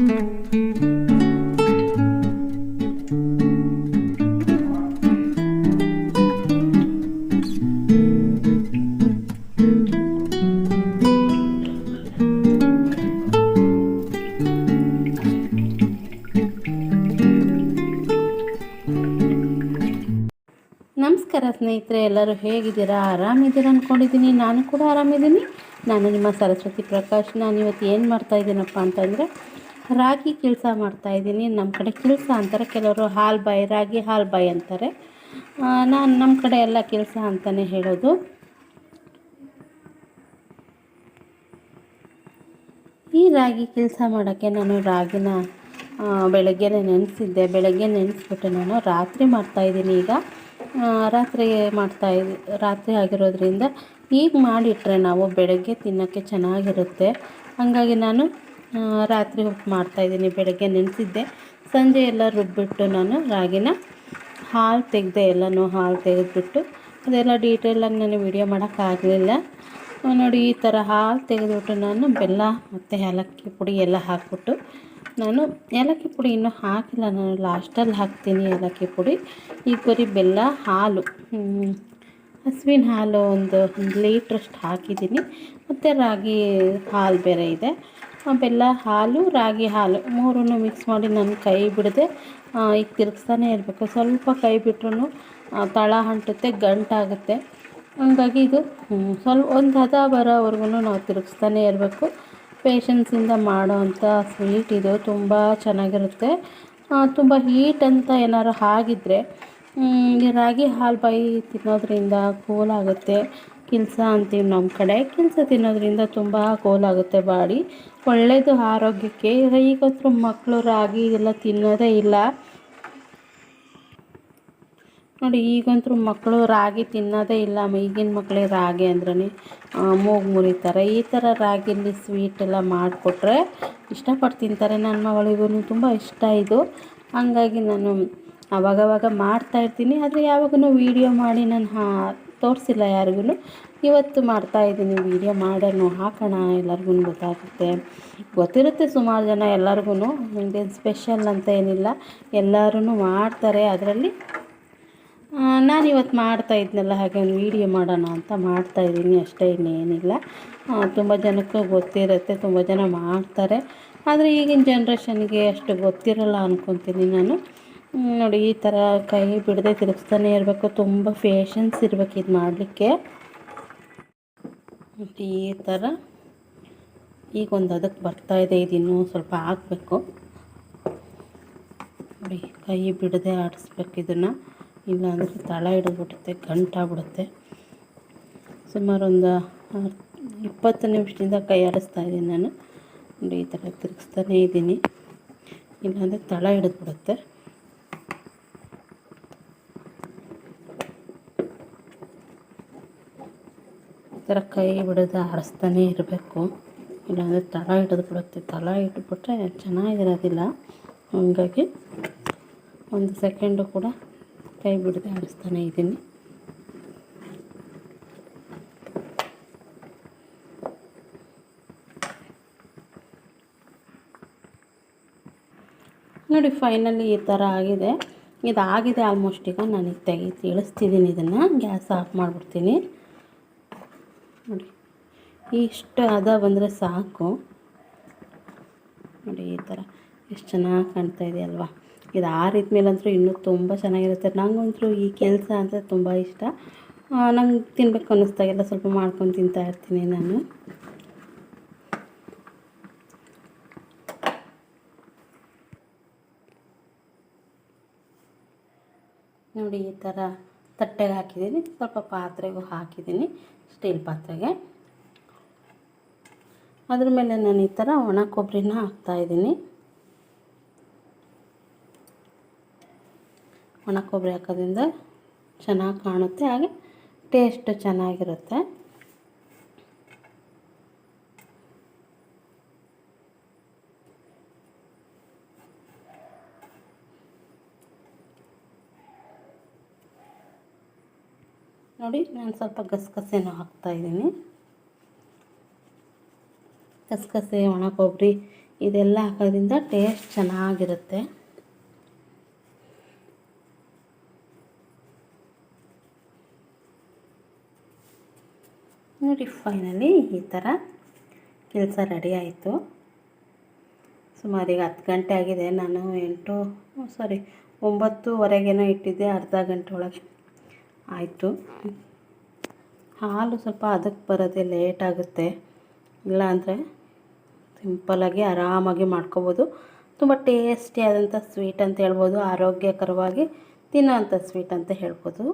ನಮಸ್ಕಾರ ಸ್ನೇಹಿತರೆ, ಎಲ್ಲರೂ ಹೇಗಿದ್ದೀರಾ? ಆರಾಮಿದ್ದೀರಾ ಅಂದ್ಕೊಂಡಿದ್ದೀನಿ ನಾನು ಕೂಡ ಆರಾಮಿದ್ದೀನಿ. ನಾನು ನಿಮ್ಮ ಸರಸ್ವತಿ ಪ್ರಕಾಶ್. ನಾನು ಇವತ್ತು ಏನು ಮಾಡ್ತಾ ಇದ್ದೀನಪ್ಪ ಅಂತಂದರೆ ರಾಗಿ ಕೆಲಸ ಮಾಡ್ತಾಯಿದ್ದೀನಿ ನಮ್ಮ ಕಡೆ ಕೆಲಸ ಅಂತಾರೆ. ಕೆಲವರು ಹಾಲು ಬಾಯಿ, ರಾಗಿ ಹಾಲು ಬಾಯಿ ಅಂತಾರೆ. ನಾನು ನಮ್ಮ ಕಡೆ ಎಲ್ಲ ಕೆಲಸ ಅಂತಲೇ ಹೇಳೋದು. ಈ ರಾಗಿ ಕೆಲಸ ಮಾಡೋಕ್ಕೆ ನಾನು ರಾಗಿನ ಬೆಳಗ್ಗೆ ನೆನೆಸಿದ್ದೆ. ಬೆಳಗ್ಗೆ ನೆನೆಸ್ಬಿಟ್ಟು ನಾನು ರಾತ್ರಿ ಮಾಡ್ತಾಯಿದ್ದೀನಿ ಈಗ. ರಾತ್ರಿ ಮಾಡ್ತಾ ರಾತ್ರಿ ಆಗಿರೋದ್ರಿಂದ ಈಗ ಮಾಡಿಟ್ರೆ ನಾವು ಬೆಳಗ್ಗೆ ತಿನ್ನೋಕ್ಕೆ ಚೆನ್ನಾಗಿರುತ್ತೆ. ಹಾಗಾಗಿ ನಾನು ರಾತ್ರಿ ಉಪ್ಪು ಮಾಡ್ತಾಯಿದ್ದೀನಿ ಬೆಳಗ್ಗೆ ನೆನೆಸಿದ್ದೆ. ಸಂಜೆ ಎಲ್ಲ ರುಬ್ಬಿಟ್ಟು ನಾನು ರಾಗಿನ ಹಾಲು ತೆಗೆದೆ, ಎಲ್ಲನೂ ಹಾಲು ತೆಗೆದುಬಿಟ್ಟು ಅದೆಲ್ಲ ಡೀಟೇಲಾಗಿ ನಾನು ವಿಡಿಯೋ ಮಾಡೋಕ್ಕಾಗಲಿಲ್ಲ ನೋಡಿ, ಈ ಥರ ಹಾಲು ತೆಗೆದುಬಿಟ್ಟು ನಾನು ಬೆಲ್ಲ ಮತ್ತು ಏಲಕ್ಕಿ ಪುಡಿ ಎಲ್ಲ ಹಾಕ್ಬಿಟ್ಟು ನಾನು ಏಲಕ್ಕಿ ಪುಡಿ ಇನ್ನೂ ಹಾಕಿಲ್ಲ. ನಾನು ಲಾಸ್ಟಲ್ಲಿ ಹಾಕ್ತೀನಿ ಏಲಕ್ಕಿ ಪುಡಿ. ಈಗ ಬರೀ ಬೆಲ್ಲ ಹಾಲು ಹಸುವಿನ ಹಾಲು ಒಂದು ಒಂದು ಲೀಟ್ರಷ್ಟು ಹಾಕಿದ್ದೀನಿ. ಮತ್ತು ರಾಗಿ ಹಾಲು ಬೇರೆ ಇದೆ. ಬೆಲ್ಲ, ಹಾಲು, ರಾಗಿ ಹಾಲು ಮೂರನ್ನು ಮಿಕ್ಸ್ ಮಾಡಿ ನಾನು ಕೈ ಬಿಡದೆ ಈಗ ತಿರುಗಿಸ್ತಾನೆ ಇರಬೇಕು. ಸ್ವಲ್ಪ ಕೈ ಬಿಟ್ರೂ ತಳ ಅಂಟುತ್ತೆ ಗಂಟಾಗುತ್ತೆ ಹಂಗಾಗಿ ಇದು ಸ್ವಲ್ಪ ಒಂದು ಹದ ಬರೋವರೆಗೂ ನಾವು ತಿರುಗಿಸ್ತಾನೆ ಇರಬೇಕು. ಪೇಷನ್ಸಿಂದ ಮಾಡೋ ಅಂಥ ಸ್ವೀಟ್ ಇದು ತುಂಬ ಚೆನ್ನಾಗಿರುತ್ತೆ. ತುಂಬ ಹೀಟ್ ಅಂತ ಏನಾದ್ರು ಆಗಿದ್ದರೆ ರಾಗಿ ಹಾಲು ಬಾಯಿ ತಿನ್ನೋದ್ರಿಂದ ಕೂಲ್ ಆಗುತ್ತೆ. ಕಿಲ್ಸ ಅಂತೀವಿ ನಮ್ಮ ಕಡೆ. ಕಿಲ್ಸ ತಿನ್ನೋದ್ರಿಂದ ತುಂಬ ಕೋಲಾಗುತ್ತೆ ಬಾಡಿ. ಒಳ್ಳೆಯದು ಆರೋಗ್ಯಕ್ಕೆ. ಈಗಂತೂ ಮಕ್ಕಳು ರಾಗಿ ಎಲ್ಲ ತಿನ್ನೋದೇ ಇಲ್ಲ. ನೋಡಿ, ಈಗಂತೂ ಮಕ್ಕಳು ರಾಗಿ ತಿನ್ನೋದೇ ಇಲ್ಲ. ಈಗಿನ ಮಕ್ಕಳಿಗೆ ರಾಗಿ ಅಂದ್ರೆ ಮೂಗು ಮುರಿತಾರೆ. ಈ ಥರ ರಾಗಿಯಲ್ಲಿ ಸ್ವೀಟ್ ಎಲ್ಲ ಮಾಡಿಕೊಟ್ರೆ ಇಷ್ಟಪಟ್ಟು ತಿಂತಾರೆ. ನನ್ನ ಮಗಳಿಗೂ ತುಂಬ ಇಷ್ಟ ಇದು. ಹಾಗಾಗಿ ನಾನು ಅವಾಗವಾಗ ಮಾಡ್ತಾ ಇರ್ತೀನಿ. ಆದರೆ ಯಾವಾಗೂ ವೀಡಿಯೋ ಮಾಡಿ ನಾನು ತೋರಿಸಿಲ್ಲ ಯಾರಿಗೂ ಇವತ್ತು ಮಾಡ್ತಾ ಇದ್ದೀನಿ ವೀಡಿಯೋ ಮಾಡೋಣ, ಹಾಕೋಣ ಎಲ್ಲರಿಗೂ ಗೊತ್ತಾಗುತ್ತೆ. ಗೊತ್ತಿರುತ್ತೆ ಸುಮಾರು ಜನ ಎಲ್ಲರಿಗೂ ನಿಮ್ದೇನು ಸ್ಪೆಷಲ್ ಅಂತ ಏನಿಲ್ಲ. ಎಲ್ಲರೂ ಮಾಡ್ತಾರೆ ಅದರಲ್ಲಿ. ನಾನು ಇವತ್ತು ಮಾಡ್ತಾ ಇದ್ನಲ್ಲ, ಹಾಗೆ ಒಂದು ವೀಡಿಯೋ ಮಾಡೋಣ ಅಂತ ಮಾಡ್ತಾ ಇದ್ದೀನಿ, ಅಷ್ಟೇ ಇನ್ನೇನಿಲ್ಲ. ತುಂಬ ಜನಕ್ಕೂ ಗೊತ್ತಿರುತ್ತೆ, ತುಂಬ ಜನ ಮಾಡ್ತಾರೆ. ಆದರೆ ಈಗಿನ ಜನ್ರೇಷನ್ಗೆ ಅಷ್ಟು ಗೊತ್ತಿರಲ್ಲ ಅಂದ್ಕೊತೀನಿ ನಾನು. ನೋಡಿ, ಈ ಥರ ಕೈ ಬಿಡದೆ ತಿರುಗಿಸ್ತಾನೆ ಇರಬೇಕು. ತುಂಬ ಪೇಷನ್ಸ್ ಇರಬೇಕು ಇದು ಮಾಡಲಿಕ್ಕೆ. ಮತ್ತು ಈ ಥರ ಈಗ ಒಂದು ಅದಕ್ಕೆ ಬರ್ತಾಯಿದೆ ಇದು. ಇನ್ನೂ ಸ್ವಲ್ಪ ಹಾಕಬೇಕು. ನೋಡಿ, ಕೈ ಬಿಡದೆ ಆಡಿಸ್ಬೇಕು ಇದನ್ನು. ಇಲ್ಲಾಂದರೆ ತಳ ಹಿಡಿದ್ಬಿಡುತ್ತೆ ಗಂಟಾಗ್ಬಿಡುತ್ತೆ ಸುಮಾರು ಒಂದು ಇಪ್ಪತ್ತು ನಿಮಿಷದಿಂದ ಕೈ ಆಡಿಸ್ತಾ ಇದ್ದೀನಿ ನಾನು. ನೋಡಿ, ಈ ಥರ ತಿರುಗಿಸ್ತಾನೇ ಇದ್ದೀನಿ. ಇಲ್ಲಾಂದರೆ ತಳ ಹಿಡಿದ್ಬಿಡುತ್ತೆ ಈ ಥರ ಕೈ ಬಿಡದೆ ಆರಿಸ್ತಾನೆ ಇರಬೇಕು. ಇಲ್ಲಾಂದರೆ ತಳ ಹಿಡಿದು ಬಿಡುತ್ತೆ. ತಳ ಇಟ್ಬಿಟ್ರೆ ಚೆನ್ನಾಗಿರೋದಿಲ್ಲ. ಹಂಗಾಗಿ ಒಂದು ಸೆಕೆಂಡು ಕೂಡ ಕೈ ಬಿಡದೆ ಆಡಿಸ್ತಾನೆ ಇದ್ದೀನಿ. ನೋಡಿ ಫೈನಲಿ ಈ ಥರ ಆಗಿದೆ. ಇದಾಗಿದೆ ಆಲ್ಮೋಸ್ಟ್ ಈಗ ನನಗೆ ತೆಗಿ ಇಳಿಸ್ತಿದ್ದೀನಿ ಇದನ್ನು. ಗ್ಯಾಸ್ ಆಫ್ ಮಾಡಿಬಿಡ್ತೀನಿ. ನೋಡಿ. ಇಷ್ಟು ಹದ ಬಂದರೆ ಸಾಕು. ನೋಡಿ ಈ ಥರ ಎಷ್ಟು ಚೆನ್ನಾಗಿ ಕಾಣ್ತಾ ಇದೆ ಅಲ್ವಾ? ಇದು ಆ ರೀತಿ ಮೇಲಂತೂ ಇನ್ನೂ ತುಂಬ ಚೆನ್ನಾಗಿರುತ್ತೆ. ನನಗಂತೂ ಈ ಕೆಲಸ ಅಂದರೆ ತುಂಬ ಇಷ್ಟ. ನಂಗೆ ತಿನ್ನಬೇಕು ಅನ್ನಿಸ್ದಾಗೆಲ್ಲ ಸ್ವಲ್ಪ ಮಾಡ್ಕೊಂಡು ತಿಂತಾ ಇರ್ತೀನಿ ನಾನು. ನೋಡಿ ಈ ಥರ ತಟ್ಟೆಗೆ ಹಾಕಿದ್ದೀನಿ. ಸ್ವಲ್ಪ ಪಾತ್ರೆಗೂ ಹಾಕಿದ್ದೀನಿ, ಸ್ಟೀಲ್ ಪಾತ್ರೆಗೆ. ಅದ್ರ ಮೇಲೆ ನಾನು ಈ ಥರ ಒಣ ಕೊಬ್ಬರಿನ ಹಾಕ್ತಾಯಿದ್ದೀನಿ ಒಣ ಕೊಬ್ಬರಿ ಹಾಕೋದ್ರಿಂದ ಚೆನ್ನಾಗಿ ಕಾಣುತ್ತೆ, ಹಾಗೆ ಟೇಸ್ಟ್ ಚೆನ್ನಾಗಿರುತ್ತೆ. ನೋಡಿ, ನಾನು ಸ್ವಲ್ಪ ಗಸಗಸೆನೂ ಹಾಕ್ತಾಯಿದ್ದೀನಿ ಗಸಗಸೆ ಒಣ ಕೊಬ್ಬರಿ ಇದೆಲ್ಲ ಹಾಕೋದ್ರಿಂದ ಟೇಸ್ಟ್ ಚೆನ್ನಾಗಿರುತ್ತೆ. ನೋಡಿ ಫೈನಲಿ ಈ ಥರ ಕೆಲಸ ರೆಡಿ ಆಯಿತು. ಸುಮಾರು ಈಗ ಹತ್ತು ಗಂಟೆ ಆಗಿದೆ. ನಾನು ಎಂಟು ಸಾರಿ ಒಂಬತ್ತುವರೆಗೇನೋ ಇಟ್ಟಿದ್ದೆ. ಅರ್ಧ ಗಂಟೆ ಒಳಗೆ. ಆಯಿತು. ಹಾಲು ಸ್ವಲ್ಪ ಅದಕ್ಕೆ ಬರೋದೇ ಲೇಟ್ ಆಗುತ್ತೆ. ಇಲ್ಲಾಂದರೆ ಸಿಂಪಲಾಗಿ ಆರಾಮಾಗಿ ಮಾಡ್ಕೋಬೋದು. ತುಂಬ ಟೇಸ್ಟಿ ಆದಂಥ ಸ್ವೀಟ್ ಅಂತ ಹೇಳ್ಬೋದು. ಆರೋಗ್ಯಕರವಾಗಿ ತಿನ್ನೋವಂಥ ಸ್ವೀಟ್ ಅಂತ ಹೇಳ್ಬೋದು.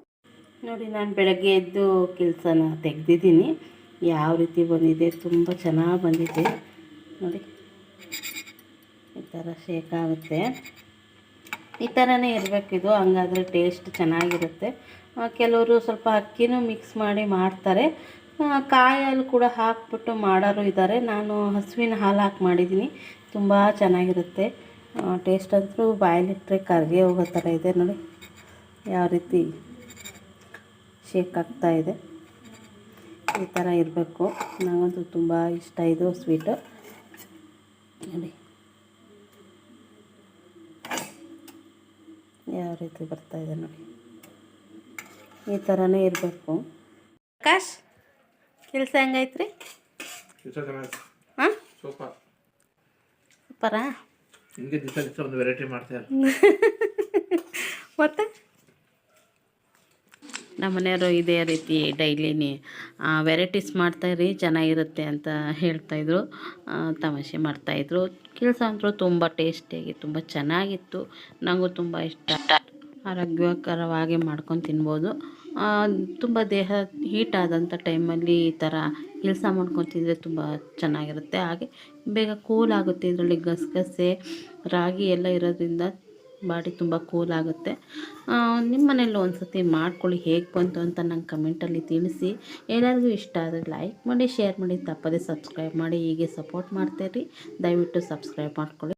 ನೋಡಿ, ನಾನು ಬೆಳಗ್ಗೆ ಎದ್ದು ಕೆಲಸನ ತೆಗೆದಿದ್ದೀನಿ. ಯಾವ ರೀತಿ ಬಂದಿದೆ? ತುಂಬ ಚೆನ್ನಾಗಿ ಬಂದಿದೆ. ನೋಡಿ, ಈ ಥರ ಶೇಕ್ ಆಗುತ್ತೆ. ಈ ಥರನೇ ಇರಬೇಕಿದು, ಹಂಗಾದ್ರೆ ಟೇಸ್ಟ್ ಚೆನ್ನಾಗಿರುತ್ತೆ. ಕೆಲವರು ಸ್ವಲ್ಪ ಅಕ್ಕಿನೂ ಮಿಕ್ಸ್ ಮಾಡಿ ಮಾಡ್ತಾರೆ. ಕಾಯಲ್ಲಿ ಕೂಡ ಹಾಕ್ಬಿಟ್ಟು ಮಾಡೋರು ಇದ್ದಾರೆ ನಾನು ಹಸುವಿನ ಹಾಲು ಹಾಕಿ ಮಾಡಿದ್ದೀನಿ. ತುಂಬ ಚೆನ್ನಾಗಿರುತ್ತೆ. ಟೇಸ್ಟ್ ಅಂತೂ ಬಾಯಲ್ಲಿಟ್ಟರೆ ಕರಗೆ ಹೋಗೋ ಥರ ಇದೆ ನೋಡಿ. ಯಾವ ರೀತಿ ಶೇಕ್ ಆಗ್ತಾ ಇದೆ. ಈ ಥರ ಇರಬೇಕು. ನನಗಂತೂ ತುಂಬ ಇಷ್ಟ ಇದು ಸ್ವೀಟು ನೋಡಿ. ಯಾವ ರೀತಿ ಬರ್ತಾ ಇದೆ ನೋಡಿ. ಈ ಥರನೇ ಇರಬೇಕು. ಪ್ರಕಾಶ್ ಕೆಲಸ ಹೆಂಗೈತ್ರಿ? ರೀ ಹಾಂ ಸೂಪರ್. ಹಿಂಗೆ ದಿವಸ ದಿವಸ ಒಂದು ವೆರೈಟಿ ಮಾಡ್ತಾರೆ ಮತ್ತೆ? ನಮ್ಮನೆಯವರು ಇದೇ ರೀತಿ ಡೈಲಿನೇ ವೆರೈಟೀಸ್ ಮಾಡ್ತಾಯಿರಿ ಚೆನ್ನಾಗಿರುತ್ತೆ ಅಂತ ಹೇಳ್ತಾಯಿದ್ರು ತಮಾಷೆ ಮಾಡ್ತಾಯಿದ್ರು ಕೆಲಸ ಅಂತೂ ತುಂಬ ಟೇಸ್ಟಿಯಾಗಿ, ತುಂಬ ಚೆನ್ನಾಗಿತ್ತು. ನನಗೂ ತುಂಬ ಇಷ್ಟ. ಆರೋಗ್ಯಕರವಾಗಿ ಮಾಡ್ಕೊಂಡು ತಿನ್ಬೋದು. ತುಂಬ ದೇಹ ಹೀಟ್ ಆದಂಥ ಟೈಮಲ್ಲಿ ಈ ಥರ ಕೆಲಸ ಮಾಡ್ಕೊಂಡು ತಿಂದರೆ ತುಂಬ ಚೆನ್ನಾಗಿರುತ್ತೆ. ಹಾಗೆ ಬೇಗ ಕೂಲ್ ಆಗುತ್ತೆ ಇದರಲ್ಲಿ ಗಸಗಸೆ, ರಾಗಿ ಎಲ್ಲ ಇರೋದ್ರಿಂದ ಬಾಡಿ ತುಂಬ ಕೂಲ್ ಆಗುತ್ತೆ. ನಿಮ್ಮ ಮನೇಲಿ ಒಂದು ಸತಿ ಮಾಡ್ಕೊಳ್ಳಿ, ಹೇಗೆ ಬಂತು ಅಂತ ನಂಗೆ ಕಮೆಂಟಲ್ಲಿ ತಿಳಿಸಿ. ಎಲ್ಲರಿಗೂ ಇಷ್ಟ ಆದರೆ ಲೈಕ್ ಮಾಡಿ, ಶೇರ್ ಮಾಡಿ, ತಪ್ಪದೇ ಸಬ್ಸ್ಕ್ರೈಬ್ ಮಾಡಿ, ಹೀಗೆ ಸಪೋರ್ಟ್ ಮಾಡ್ತಾಯಿರಿ ದಯವಿಟ್ಟು ಸಬ್ಸ್ಕ್ರೈಬ್ ಮಾಡ್ಕೊಳ್ಳಿ.